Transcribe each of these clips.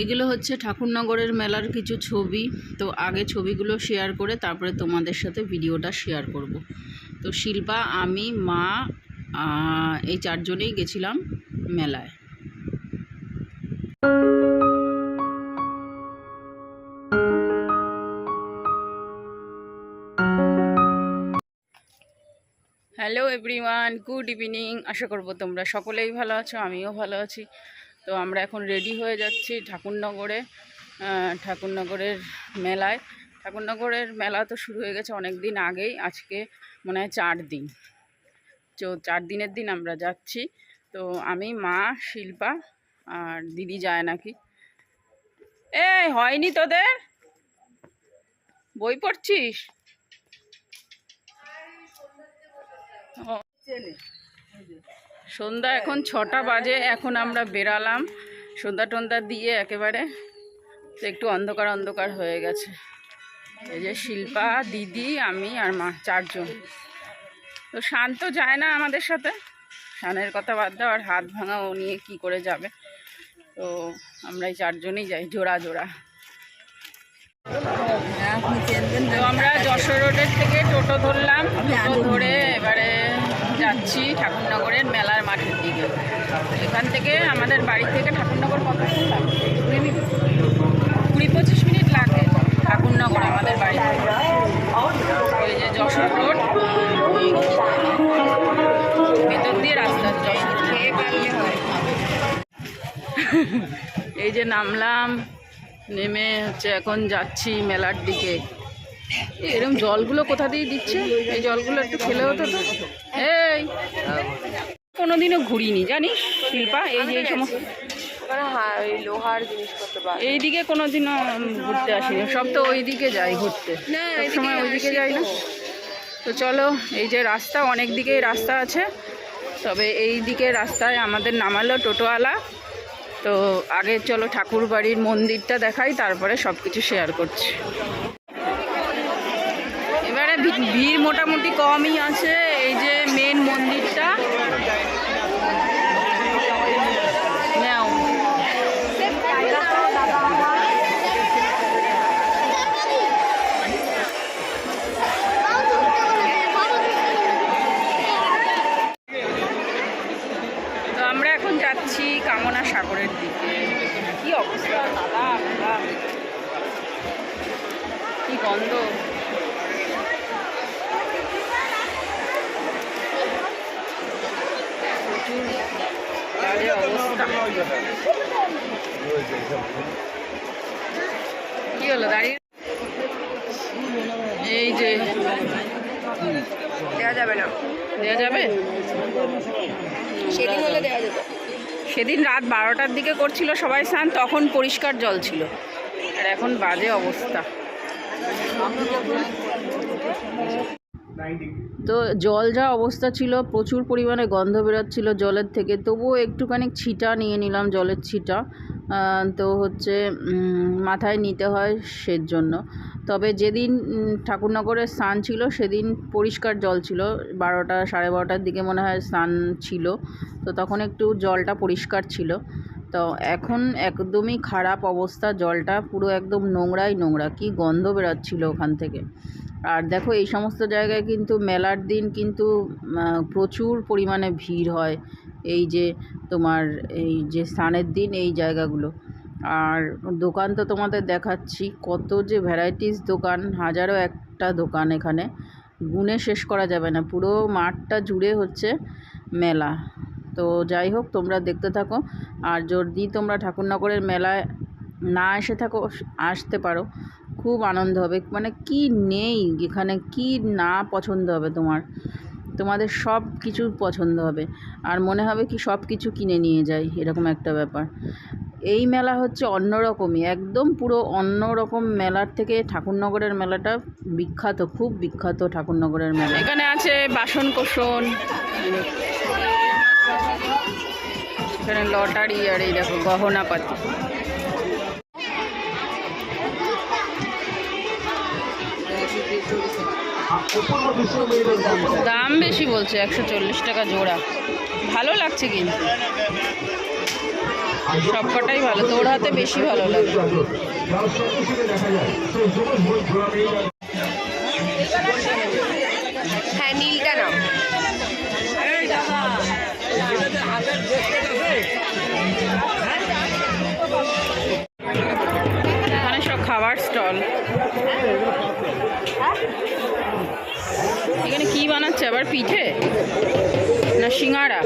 এগুলো হচ্ছে ঠাকুরনগরের মেলার কিছু ছবি। তো আগে ছবিগুলো শেয়ার করে তারপরে তোমাদের সাথে ভিডিওটা শেয়ার করব। তো শিল্পা, আমি, মা এই চারজনেই গেছিলাম মেলায়। হ্যালো এভরিওয়ান গুড ইভিনিং আশা করব তোমরা সকলেই ভালো আছো, আমিও ভালো আছি। তো আমরা এখন রেডি হয়ে যাচ্ছি ঠাকুরনগরে ঠাকুরনগরের মেলায়। ঠাকুরনগরের মেলা তো শুরু হয়ে গেছে অনেক দিন আগেই, আজকে মনে হয় চার দিন। তো চার দিনের দিন আমরা যাচ্ছি। তো আমি, মা, শিল্পা আর দিদি যায় নাকি? এই, হয়নি তোদের? বই পড়ছিস? ও। সন্ধ্যা এখন ছটা বাজে, এখন আমরা বেরালাম। সন্ধ্যা টন্ধা দিয়ে একেবারে তো একটু অন্ধকার অন্ধকার হয়ে গেছে। এই যে শিল্পা, দিদি, আমি আর মা, চারজন। তো শান্ত যায় না আমাদের সাথে। শানের কথা বাদ দাও, আর হাত ভাঙা, ও নিয়ে কী করে যাবে? তো আমরা এই চারজনই যাই, জোড়া জোড়া। তো আমরা যশোর রোডের থেকে টোটো ধরলাম। টোটো ধরে এবারে যাচ্ছি ঠাকুরনগরের মেলার মাঠের দিকে এখান থেকে আমাদের বাড়ি থেকে ঠাকুরনগর কত লাগে কুড়ি পঁচিশ মিনিট লাগে ঠাকুরনগর, আমাদের বাড়ি থেকে। ওই যে যশোর রোড। ভেতর দিয়ে রাস্তা এই যে নামলাম, নেমে হচ্ছে এখন যাচ্ছি মেলার দিকে। এরকম জলগুলো কোথা দিয়ে দিচ্ছে? এই জলগুলো একটু খেলে হতো তো? এই! কোনোদিনও ঘুরিনি জানিস? শিল্পা এই যে এই সমস্ত লোহার জিনিসপত্র। এইদিকে কোনোদিনও ঘুরতে আসিনি। সব তো ওইদিকে যাই ঘুরতে। সময় ওইদিকে যাই না। তো। তো চলো এই যে রাস্তা অনেক দিকেই রাস্তা আছে। তবে এই দিকে রাস্তায় আমাদের নামালো টোটোওয়ালা। তো আগে চলো ঠাকুর বাড়ির মন্দিরটা দেখাই তারপরে সব কিছু শেয়ার করছি। এবারে ভিড় মোটামুটি কমই আছে। এই যে মেন মন্দিরটা। কি হলো এই যে দেওয়া যাবে না। দেওয়া যাবে? সেদিন হলে দেওয়া যেত। সেদিন রাত বারোটার দিকে করছিল সবাই স্নান তখন পরিষ্কার জল ছিল। আর এখন বাজে অবস্থা। তো জল যা অবস্থা ছিল, প্রচুর পরিমাণে গন্ধ বেরোচ্ছিল জলের থেকে। তবুও একটুখানি ছিটা নিয়ে নিলাম, জলের ছিটা। তো হচ্ছে মাথায় নিতে হয় সের জন্য তবে যেদিন ঠাকুরনগরের স্নান ছিল, সেদিন পরিষ্কার জল ছিল। বারোটা, সাড়ে বারোটার দিকে মনে হয় স্নান ছিল। তো তখন একটু জলটা পরিষ্কার ছিল। তো এখন একদমই খারাপ অবস্থা, জলটা পুরো একদম নোংরাই নোংরা। কি গন্ধ বেরাচ্ছিল ওখান থেকে। আর দেখো এই সমস্ত জায়গায় কিন্তু মেলার দিন কিন্তু প্রচুর পরিমাণে ভিড় হয়। এই যে তোমার এই যে স্নানের দিন এই জায়গাগুলো। আর দোকান তো তোমাদের দেখাচ্ছি, কত যে ভ্যারাইটিস দোকান, হাজারো একটা দোকান এখানে। গুনে শেষ করা যাবে না, পুরো মাঠটা জুড়ে হচ্ছে মেলা। তো যাই হোক, তোমরা দেখতে থাকো। আর যদি তোমরা ঠাকুরনগরের মেলায় না এসে থাকো আসতে পারো। খুব আনন্দ হবে। মানে কি নেই? এখানে কি না পছন্দ হবে তোমার? তোমাদের সব কিছু পছন্দ হবে। আর মনে হবে কি সব কিছু কিনে নিয়ে যাই, এরকম একটা ব্যাপার। এই মেলা হচ্ছে অন্যরকমই। একদম পুরো অন্যরকম মেলার থেকে ঠাকুরনগরের মেলাটা বিখ্যাত, খুব বিখ্যাত ঠাকুরনগরের মেলা। এখানে আছে বাসন কোসন এখানে লটারি আর এই দেখো গহনা পাতি। দাম বেশি বলছে, একশো চল্লিশ টাকা জোড়া। ভালো লাগছে কিন্তু। সব কটাই ভালো, তোর হাতে বেশি ভালো লাগে। হ্যাঁ নীলটা নাও। বানাচ্ছে পিঠে? না সিঙ্গারা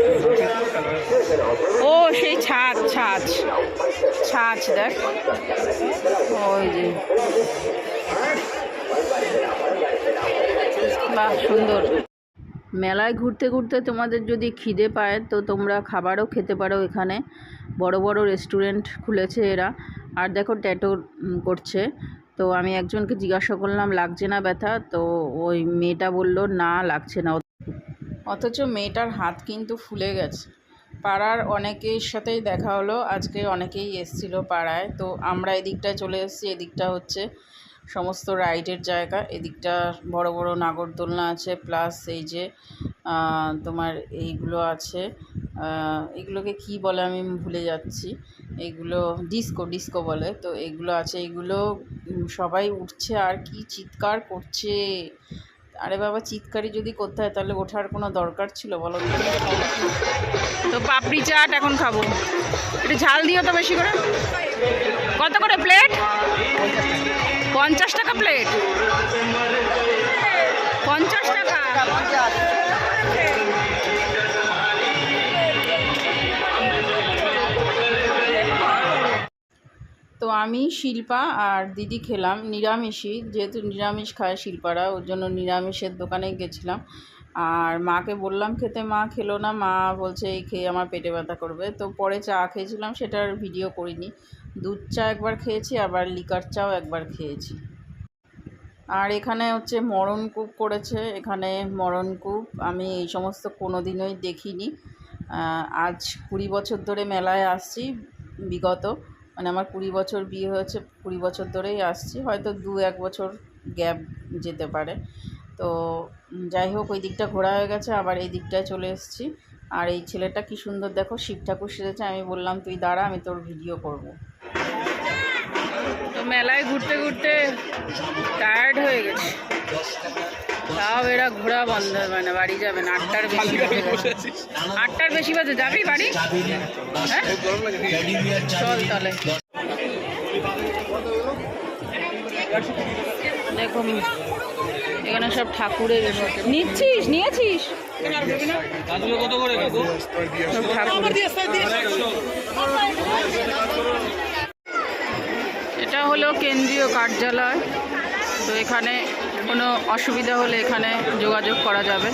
ও, সেই ছাঁচ ছাঁচ ছাঁচ দেখ। ওই যে। বাহ, সুন্দর। মেলায় ঘুরতে ঘুরতে তোমাদের যদি খিদে পায়, তো তোমরা খাবারও খেতে পারো এখানে। বড় বড় রেস্টুরেন্ট খুলেছে এরা। আর দেখো ট্যাটো করছে। তো আমি একজনকে জিজ্ঞাসা করলাম, লাগছে না ব্যথা? তো ওই মেয়েটা বলল, না, লাগছে না। অথচ মেয়েটার হাত কিন্তু ফুলে গেছে। পাড়ার অনেকের সাথেই দেখা হলো, আজকে অনেকেই এসছিল পাড়ায়। তো আমরা এদিকটায় চলে এসেছি, এদিকটা হচ্ছে সমস্ত রাইডের জায়গা। এদিকটা বড় বড় নাগরদোলনা আছে প্লাস এই যে তোমার এইগুলো আছে। এগুলোকে কি বলে আমি ভুলে যাচ্ছি। এগুলো ডিস্কো ডিস্কো বলে। তো এগুলো আছে, এগুলো সবাই উঠছে আর কি চিৎকার করছে। আরে বাবা চিৎকারি যদি করতে হয়, তাহলে ওঠার কোনো দরকার ছিল বলো তো? পাপড়ি চাট এখন খাব। একটু ঝাল দিও তো বেশি করে। কত করে প্লেট? পঞ্চাশ টাকা প্লেট। পঞ্চাশ টাকা? আমি শিল্পা আর দিদি খেলাম নিরামিষই, যেহেতু নিরামিষ খায় শিল্পারা, ওর জন্য নিরামিষের দোকানে গেছিলাম। আর মাকে বললাম, খেতে মা খেলো না, মা বলছে এই খেয়ে আমার পেটে ব্যথা করবে। তো পরে চা খেয়েছিলাম সেটার ভিডিও করিনি। দুধ চা একবার খেয়েছি, আবার লিকার চাও একবার খেয়েছি। আর এখানে হচ্ছে মরণকূপ করেছে, এখানে মরণকূপ আমি এই সমস্ত কোনো দিনই দেখিনি আজ কুড়ি বছর ধরে মেলায় আসছি, বিগত। মানে আমার কুড়ি বছর বিয়ে হয়েছে, কুড়ি বছর ধরেই আসছি, হয়তো দু এক বছর গ্যাপ যেতে পারে। তো যাই হোক, ওই দিকটা ঘোরা হয়ে গেছে, আবার এই দিকটায় চলে এসেছি। আর এই ছেলেটা কি সুন্দর, দেখো, শিব ঠাকুর সেজেছে, আমি বললাম, তুই দাঁড়া, আমি তোর ভিডিও করব। তো মেলায় ঘুরতে ঘুরতে টায়ার্ড হয়ে গেছে। তাও এরা ঘোরা বন্ধ হবে না বাড়ি যাবে না আটটার বেশি আটটার বেশি বাজে যাবি বাড়ি? হ্যাঁ? চল তাহলে। দেখো এখানে সব ঠাকুরের নিচ্ছিস নিয়েছিস? এটা হলো কেন্দ্রীয় কার্যালয়। তো এখানে কোনো অসুবিধা হলে এখানে যোগাযোগ করা যাবে।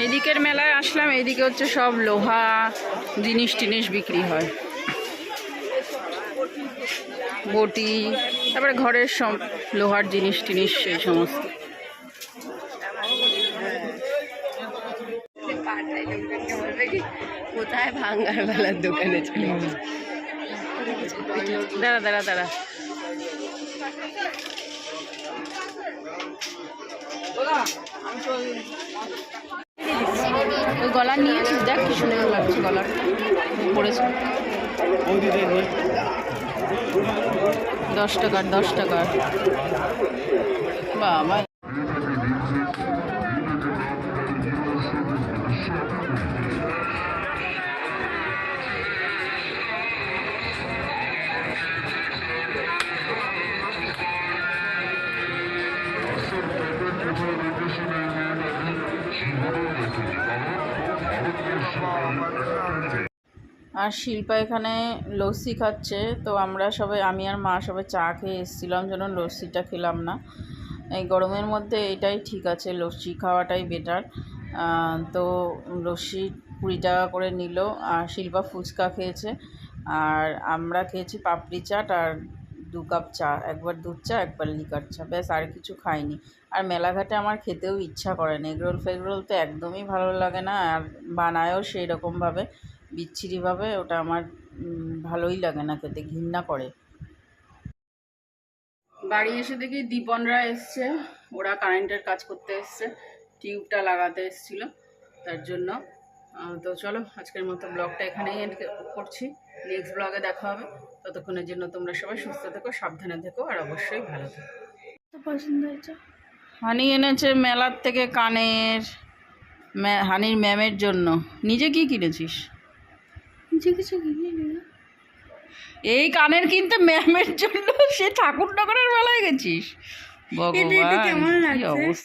এইদিকের মেলায় আসলাম, এইদিকে হচ্ছে সব লোহা জিনিস টিনিস বিক্রি হয়। বটি, তারপরে ঘরের সব লোহার জিনিস টিনিস সেই সমস্ত। কোথায় ভাঙ্গার বেলার দোকানে চলে দাঁড়া দাঁড়া দাঁড়া। ওই গলার নিয়েছিস দেখ কি সুন্দর লাগছে গলার পড়েছে। দশ টাকার দশ টাকার। বাবা। আর শিল্পা এখানে লস্যি খাচ্ছে, তো আমরা সবাই, আমি আর মা সবাই চা খেয়ে এসেছিলাম যেন লস্যিটা খেলাম না। এই গরমের মধ্যে এটাই ঠিক আছে, লস্যি খাওয়াটাই বেটার তো লস্যি কুড়ি টাকা করে নিল, আর শিল্পা ফুচকা খেয়েছে। আর আমরা খেয়েছি পাপড়ি চাট, আর দু কাপ চা, একবার দুধ চা, একবার লিকার চা, ব্যাস আর কিছু খাইনি। আর মেলাঘাটে আমার খেতেও ইচ্ছা করে না। এগরোল ফেগরোল তো একদমই ভালো লাগে না আর বানায়ও সেই রকমভাবে বিচ্ছিরিভাবে ওটা আমার ভালোই লাগে না খেতে, ঘৃণা করে। বাড়ি এসে দেখি দীপনরা এসছে। ওরা কারেন্টের কাজ করতে এসছে, টিউবটা লাগাতে এসছিল, তার জন্য। তো চলো, আজকের মতো ব্লগটা এখানেই end করছি। নেক্সট ব্লগে দেখা হবে। ততক্ষণের জন্য তোমরা সবাই সুস্থ থেকো সাবধানে থেকো আর অবশ্যই ভালো থেকো। পছন্দ হয়েছে? হানি এনেছে মেলার থেকে কানের হানির ম্যামের জন্য। নিজে কি কিনেছিস? যে কিছু এই কানের কিনতে ম্যামের জন্য? সে ঠাকুর ঠাকুরনগরের মেলায় গেছিস? ভগবান? অবস্থা?